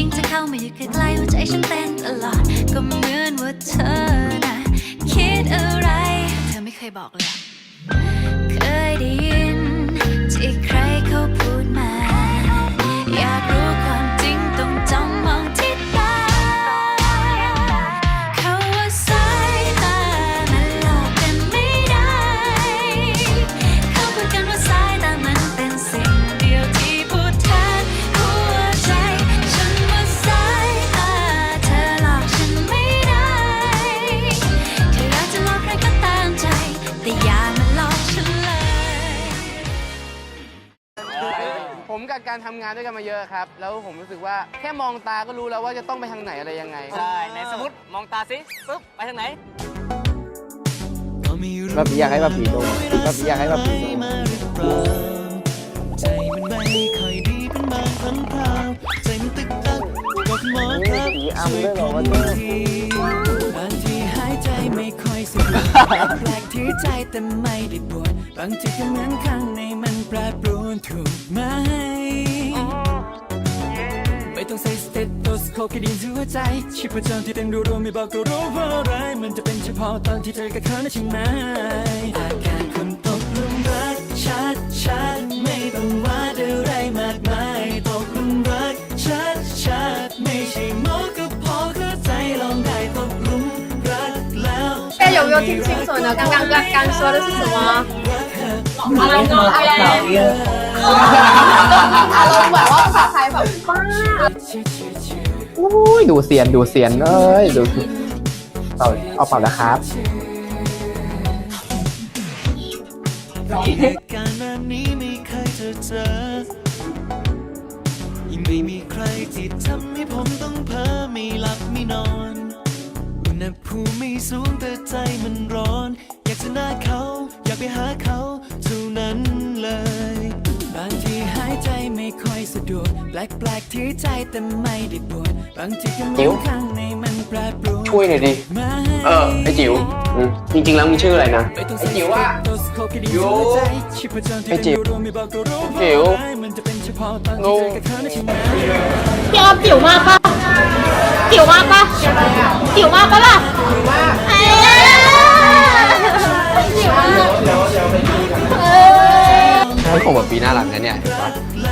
ยิ่งจะเข้ามาอยู่ใกล้ๆหัวใจฉันเต้นตลอด ก็เหมือนว่าเธอนะคิดอะไร เธอไม่เคยบอกเลย เคยได้ยิน กับการทำงานด้วยกันมาเยอะครับ แล้วผมรู้สึกว่าแค่มองตาก็รู้แล้วว่าจะต้องไปทางไหนอะไรยังไง ใช่ในสมมติมองตาสิปุ๊บไปทางไหนแบบอยากให้แบบผีโดนแบบอยากให้แบบผีโดนใจมันไม่ค่อยดีเป็นบางครั้งคราวใจมันตึกตักกับหมอครับผีอำด้วยเหรอวะช่เจ้วยทีบางทีหายใจไม่ค่อยสะดวกแปลกที่ใจแต่ไม่ได้ปวดบางทีก็เหมือนข้างในมัน แปรปรวนถูกไหม ไม่ต้องใส่สเตตโตสโคปแค่ไดยินหัวใจ ชีพจรที่เต้นรัวๆไม่บอกก็รู้เพราะอะไร มันจะเป็นเฉพาะตอนที่เธอกับเขานะใช่ไหมอาการคนตกหลุมรักชัดชัดๆไม่ต้องวาดอะไรมากมายตกหลุมรักชัดชัดๆไม่ใช่โมก็พอเข้าใจลองได้ตกหลุมรักแล้ว 大家有没有听清楚呢？刚刚刚刚说的是什么？ อารมณ์อะไรอารมณ์แบบว่าภาษาไทยแบบบ้าโอ้ยดูเสียนดูเสียนเอ้ยดูเอาเอาเปล่าแล้วครับเหตุการณ์แบบนี้ไม่เคยจะเจอยิ่งไม่มีใครที่ทำให้ผมต้องเพ้อไม่หลับไม่นอน อุณหภูมิไม่สูงแต่ใจมันร้อน อยากจะหน้าเขา ไปหาเขาเท่านั้นเลย บางทีหายใจไม่ค่อยสะดวก แปลกๆที่ใจแต่ไม่ได้ปวดบางทีก็เหมืจิ๋อวนข้างในมันแปรปรวนช่วยหน่อยดิ ไม่เออ ไอจิ๋วอืมจริง ๆ แล้วมึงชื่ออะไรนะ ไอ้ไอ้จิ๋วอะอยู่ไอ้จิ๋วจิ๋วลูกพี่ออฟจิ๋วมากปะจิ๋วมากปะจิ๋วมากปะล่ะเอ้ย เฮ้ยผมแบบปีหน้าหลังนะเนี่ยเห็นปะ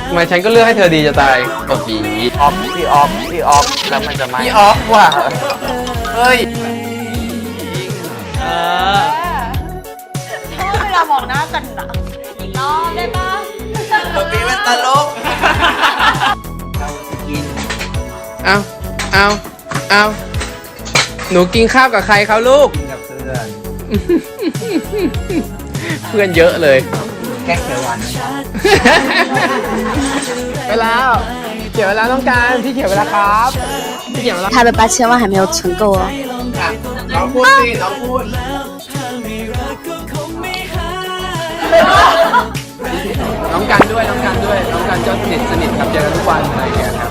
ทำไมฉันก็เลือกให้เธอดีจะตายโอ้ผีออฟพี่ออฟพี่ออฟแล้วมันจะไม่พี่ออฟว่ะเฮ้ยเออเวลามองหน้ากันนะอีกรอบได้ปะปีเป็นตลกเอาเอาเอาหนูกินข้าวกับใครเขาลูกกับเพื่อน เพื่อนเยอะเลย แก้เขียวหวาน เวลาเขียวเวลาต้องการพี่เขียวเวลาครับพี่เขียวเวลา 他的八千万还没有存够哦。 น้องพูดสิน้องพูด น้องกันด้วยน้องกันด้วยน้องกันก็สนิทสนิทครับเจอกันทุกวันอะไรอย่างเงี้ยครับ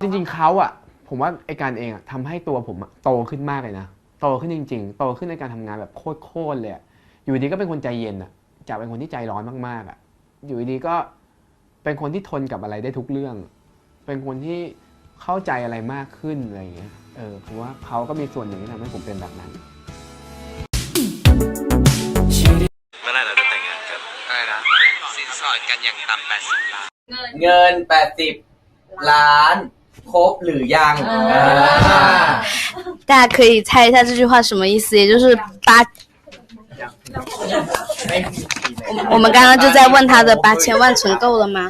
จริงๆเขาอะผมว่าไอการเองอะทำให้ตัวผมอะโตขึ้นมากเลยนะโตขึ้นจริง ๆ โตขึ้นในการทำงานแบบโคตรๆเลยอะ อยู่ดีก็เป็นคนใจเย็นอะจะเป็นคนที่ใจร้อนมากๆอะ อยู่ดีก็เป็นคนที่ทนกับอะไรได้ทุกเรื่อง เป็นคนที่เข้าใจอะไรมากขึ้นอะไรอย่างเงี้ย เออเพราะว่าเขาก็มีส่วนหนึ่งที่ทำให้ผมเป็นแบบนั้นเงินแปดสิบล้าน80 ล้าน ครบหรือยังอ่า大家可以猜一下这句话什么意思，也就是八我们刚刚就在问他的八千万存够了吗？